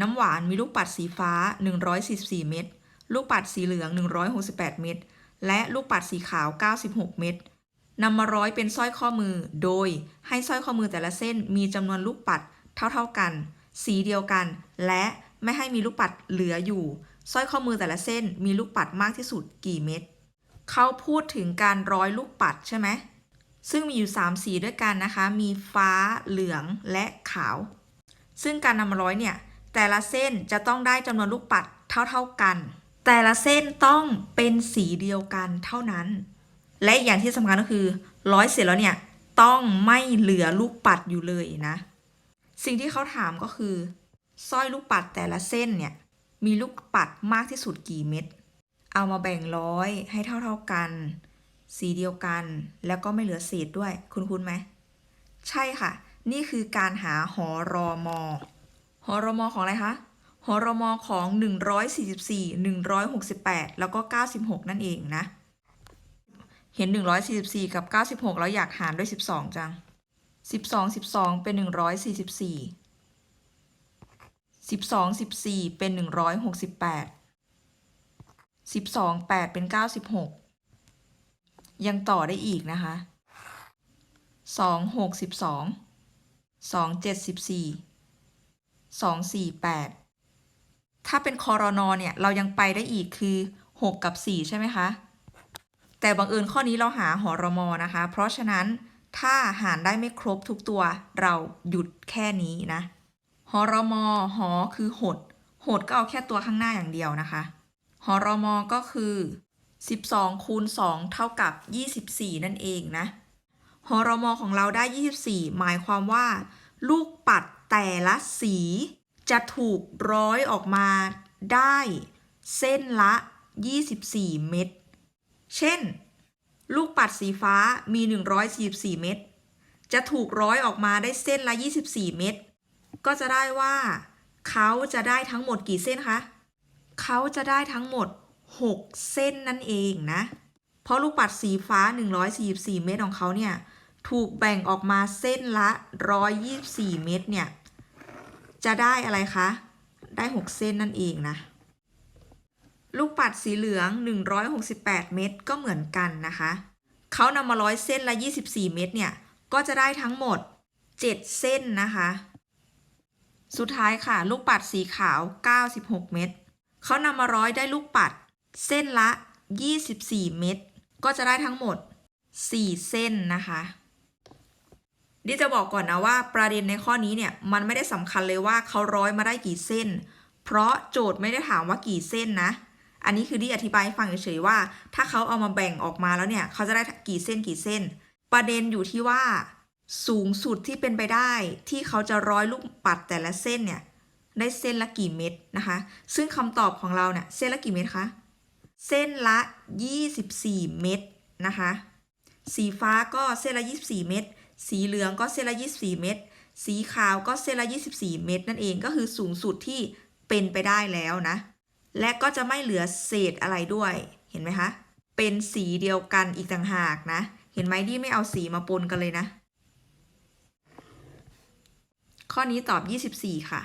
น้ำหวานมีลูกปัดสีฟ้า 144 เม็ด ลูกปัดสีเหลือง 168 เม็ด และลูกปัดสีขาว 96 เม็ดนำมาร้อยเป็นสร้อยข้อมือ โดยให้สร้อยข้อมือแต่ละเส้นมีจำนวนลูกปัดเท่าๆกัน สีเดียวกัน และไม่ให้มีลูกปัดเหลืออยู่ สร้อยข้อมือแต่ละเส้นมีลูกปัดมากที่สุดกี่เม็ด เขาพูดถึงการร้อยลูกปัดใช่ไหม ซึ่งมีอยู่ 3 สีด้วยกันนะคะ มีฟ้า เหลือง และขาว ซึ่งการนำมาร้อยเนี่ย แต่ละเส้นจะต้องได้จำนวนลูกปัดเท่าๆกัน แต่ละเส้นต้องเป็นสีเดียวกันเท่านั้น และอีกอย่างที่สำคัญก็คือร้อยเสร็จแล้วเนี่ยต้องไม่เหลือลูกปัดอยู่เลยนะ สิ่งที่เขาถามก็คือสร้อยลูกปัดแต่ละเส้นเนี่ยมีลูกปัดมากที่สุดกี่เม็ด เอามาแบ่งร้อยให้เท่าๆกัน สีเดียวกัน แล้วก็ไม่เหลือเศษด้วย คุณคุณไหม ใช่ค่ะ นี่คือการหาหอรอมอ หรมอของอะไรคะหรมอของ 144 168 แล้วก็ 96 นั่นเองนะ เห็น 144 กับ 96 แล้วอยากหารด้วย 12 จัง 12 12 เป็น 144 12 14 เป็น 168 12 8 เป็น 96 ยังต่อได้อีกนะคะ 2 6 12 2 7 14 สองสี่แปดถ้าเป็นคอรนอเนี่ย เรายังไปได้อีกคือหกกับสี่ใช่ไหมคะ แต่บังเอิญข้อนี้เราหาหอรมอนะคะ เพราะฉะนั้นถ้าหารได้ไม่ครบทุกตัวเราหยุดแค่นี้นะหอรมอหอคือหด หดก็เอาแค่ตัวข้างหน้าอย่างเดียวนะคะหอรมอก็คือ 12คูณ2เท่ากับ 24 นั่นเองนะหอรมอของเราได้ 24 หมายความว่า ลูกปัด แต่ละสีจะถูกร้อยออกมาได้เส้นละ 24 เม็ด เช่น ลูกปัดสีฟ้ามี 144 เม็ด จะถูกร้อยออกมาได้เส้นละ 24 เม็ด ก็จะได้ว่า เขาจะได้ทั้งหมดกี่เส้นคะ เขาจะได้ทั้งหมด 6 เส้นนั่นเองนะ เพราะลูกปัดสีฟ้า 144 เม็ดของเขาเนี่ย ถูกแบ่งออกมาเส้นละ 124 เม็ดเนี่ย จะได้อะไรคะ ได้ 6 เส้นนั่นเองนะ ลูกปัดสีเหลือง 168 เม็ดก็เหมือนกันนะคะ เขานำมาร้อยเส้นละ 24 เม็ดเนี่ย ก็จะได้ทั้งหมด 7 เส้นนะคะ สุดท้ายค่ะ ลูกปัดสีขาว 96 เม็ดเขานำมาร้อยได้ลูกปัด เส้นละ 24 เม็ดก็จะได้ทั้งหมด 4 เส้นนะคะ ดิจะบอกก่อนนะว่าประเด็นในข้อนี้เนี่ยมันไม่ได้สำคัญเลยว่าเขาร้อยมาได้กี่เส้น เพราะโจทย์ไม่ได้ถามว่ากี่เส้นนะ อันนี้คือดิอธิบายให้ฟังเฉยๆว่า ถ้าเขาเอามาแบ่งออกมาแล้วเนี่ยเขาจะได้กี่เส้นกี่เส้น ประเด็นอยู่ที่ว่า สูงสุดที่เป็นไปได้ที่เขาจะร้อยลูกปัดแต่ละเส้นเนี่ยได้เส้นละกี่เม็ดนะคะ ซึ่งคำตอบของเราเนี่ยเส้นละกี่เม็ดคะ เส้นละ 24 เม็ดนะคะ สีฟ้าก็เส้นละ 24 เม็ด สีเหลืองก็เซนละ24 เม็ด สีขาวก็เซนละ24 เม็ดนั่นเองก็คือสูงสุดที่เป็นไปได้แล้วนะ และก็จะไม่เหลือเศษอะไรด้วย เห็นไหมคะ เป็นสีเดียวกันอีกต่างหากนะ เห็นไหมที่ไม่เอาสีมาปนกันเลยนะ ข้อนี้ตอบ 24 ค่ะ